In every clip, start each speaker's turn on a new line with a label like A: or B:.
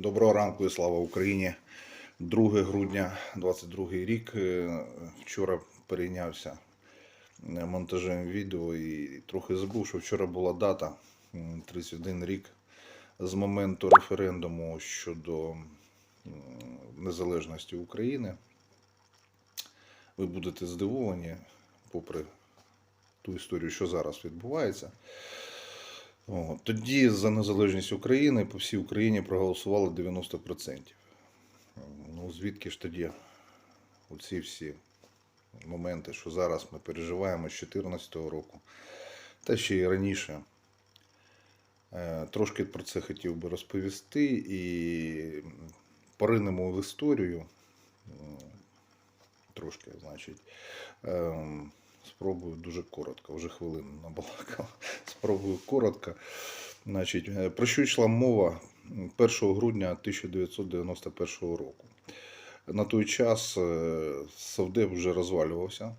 A: Доброго ранку і слава Україні. 2 грудня 22 рік. Е, Вчора перейнявся е, монтажем відео і трохи забув, що вчора була дата 31 рік з моменту референдуму щодо незалежності України. Ви будете здивовані, попри ту історію, що зараз відбувається. Тоді за незалежність України по всій Україні проголосувало 90%. Ну, звідки ж тоді оці всі моменти, що зараз ми переживаємо з 2014 року, та ще й раніше. Е, Трошки про це хотів би розповісти і поринемо в історію. Трошки, значить. Спробую дуже коротко, вже хвилину набалакав. Спробую коротко. Значить, е, про що йшла мова 1 грудня 1991 року. На той час е, Совдеп вже розвалювався,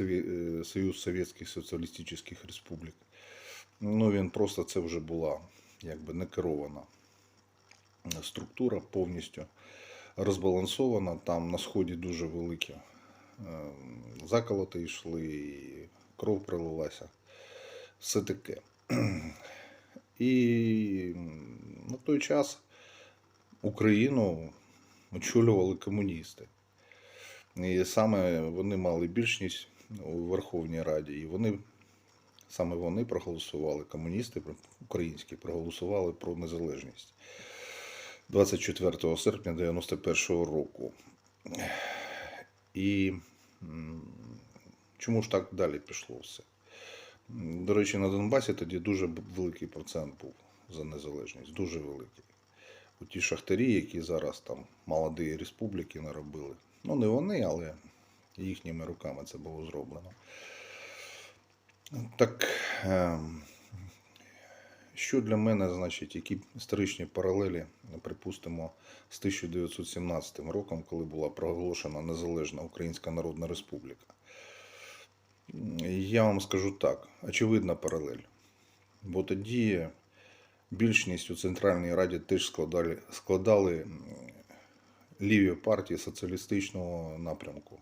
A: е, Союз Совєтських Соціалістичних Республік. Ну, він просто це вже була якби не керована структура повністю розбалансована. Там на сході дуже великі заколоти йшли, кров пролилася. Все таке. І на той час Україну очолювали комуністи. І саме вони мали більшість у Верховній Раді, і вони саме вони проголосували, комуністи українські проголосували про незалежність 24 серпня 91 року. І чому ж так далі пішло все? До речі, на Донбасі тоді дуже великий процент був за незалежність, дуже великий. У ті шахтарі, які зараз там молоді республіки наробили. Ну, не вони, але їхніми руками це було зроблено. Так, ем, що для мене, значить, які історичні паралелі, припустимо, з 1917 роком, коли була проголошена Незалежна Українська Народна Республіка? Я вам скажу так: очевидна паралель. Бо тоді більшість у Центральній Раді теж складали, складали ліві партії соціалістичного напрямку.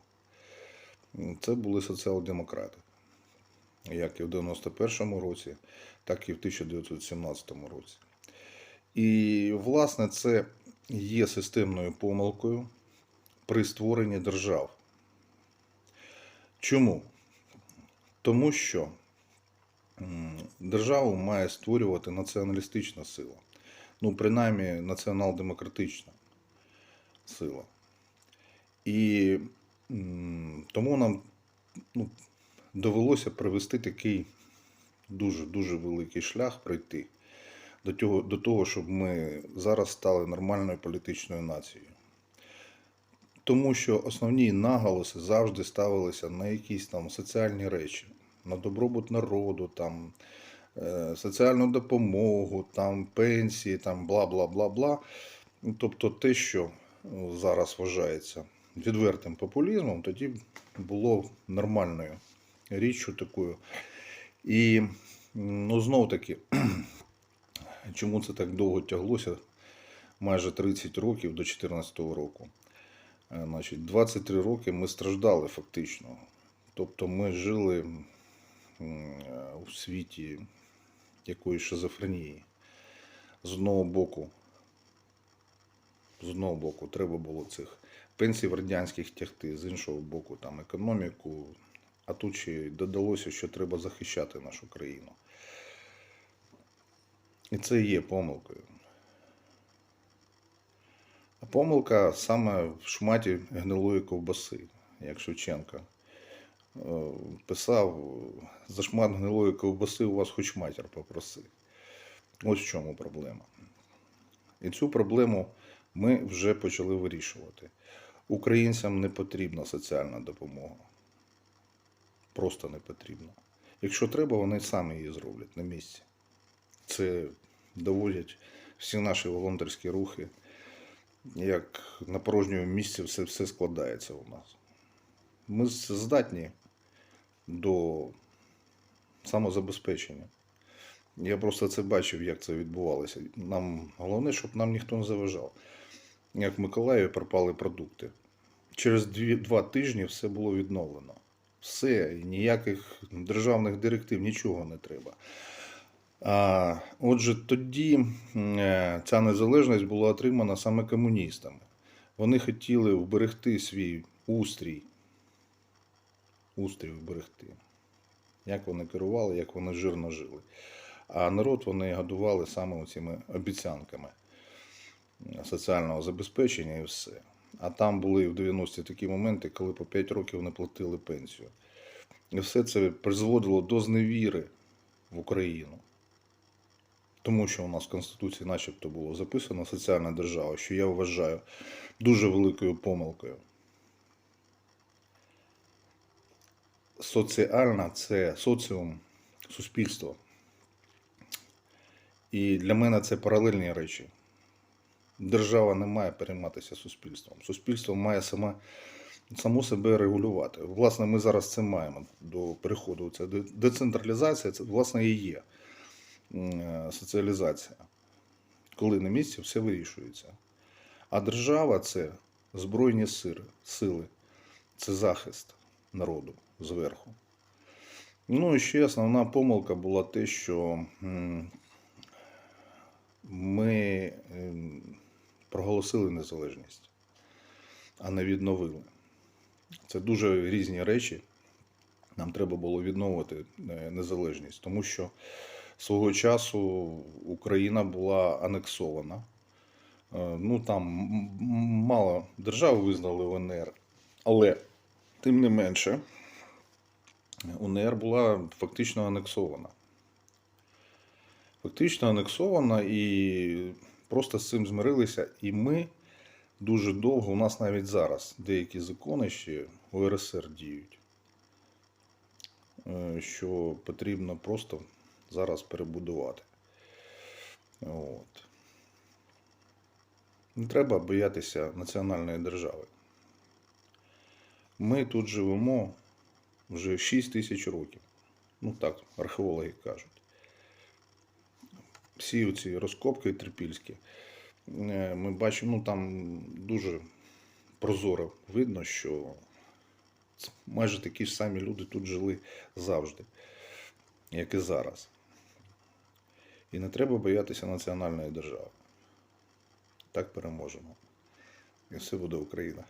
A: Це були соціал-демократи, як і в 91-му році, так і в 1917 році. І, власне, це є системною помилкою при створенні держав. Чому? Тому що державу має створювати націоналістична сила. Ну, принаймні, націонал-демократична сила. І тому нам ну, довелося провести такий дуже-дуже великий шлях пройти до того, до того, щоб ми зараз стали нормальною політичною нацією. Тому що основні наголоси завжди ставилися на якісь там соціальні речі, на добробут народу, там, е, соціальну допомогу, там, пенсії, там, бла бла бла бла. Тобто те, що е, зараз вважається відвертим популізмом, тоді було нормальною річчю такою. І ну, знов таки, чому це так довго тяглося? Майже 30 років до 2014 року. Е, Значить, 23 роки ми страждали фактично. Тобто ми жили у світі якоїсь шизофренії. З одного боку, з одного боку, треба було цих пенсій в радянських тягти, з іншого боку, там економіку. А тут ще додалося, що треба захищати нашу країну. І це є помилкою. А помилка саме в шматі гнилої ковбаси, як Шевченка. Е, Писав, за шмат гнилої ковбаси у вас хоч матір попроси. Ось в чому проблема. І цю проблему ми вже почали вирішувати. Українцям не потрібна соціальна допомога. Просто не потрібна. Якщо треба, вони самі її зроблять на місці. Це доводять всі наші волонтерські рухи як на порожньому місці все, все складається у нас. Ми здатні до самозабезпечення. Я просто це бачив, як це відбувалося. Нам головне, щоб нам ніхто не заважав. Як в Миколаєві пропали продукти. Через два тижні все було відновлено. Все, ніяких державних директив, нічого не треба. Отже, тоді е, ця незалежність була отримана саме комуністами. Вони хотіли вберегти свій устрій. Устрій вберегти. Як вони керували, як вони жирно жили. А народ вони годували саме цими обіцянками соціального забезпечення і все. А там були в 90-ті такі моменти, коли по 5 років не платили пенсію. І все це призводило до зневіри в Україну. Тому що у нас в Конституції начебто було записано соціальна держава, що я вважаю дуже великою помилкою. Соціальна це соціум, суспільство. І для мене це паралельні речі. Держава не має перейматися суспільством. Суспільство має саме, само себе регулювати. Власне, ми зараз це маємо до переходу. Це децентралізація, це власне і є е, соціалізація. Коли на місці все вирішується. А держава це збройні сили, сили, це захист народу зверху. Ну і ще основна помилка була те, що ми ем, проголосили незалежність, а не відновили. Це дуже різні речі. Нам треба було відновити е, незалежність, тому що свого часу Україна була анексована. Е, Ну там мало держав визнали УНР, але тим не менше УНР була фактично анексована. Фактично анексована і просто з цим змирилися. І ми дуже довго, у нас навіть зараз деякі закони ще у РСР діють, е, що потрібно просто зараз перебудувати. От. Не треба боятися національної держави. Ми тут живемо вже 6 тисяч років. Ну так, археологи кажуть. Всі ці розкопки трипільські, е, ми бачимо, ну там дуже прозоро видно, що майже такі ж самі люди тут жили завжди, як і зараз. І не треба боятися національної держави. Так переможемо. І все буде Україна.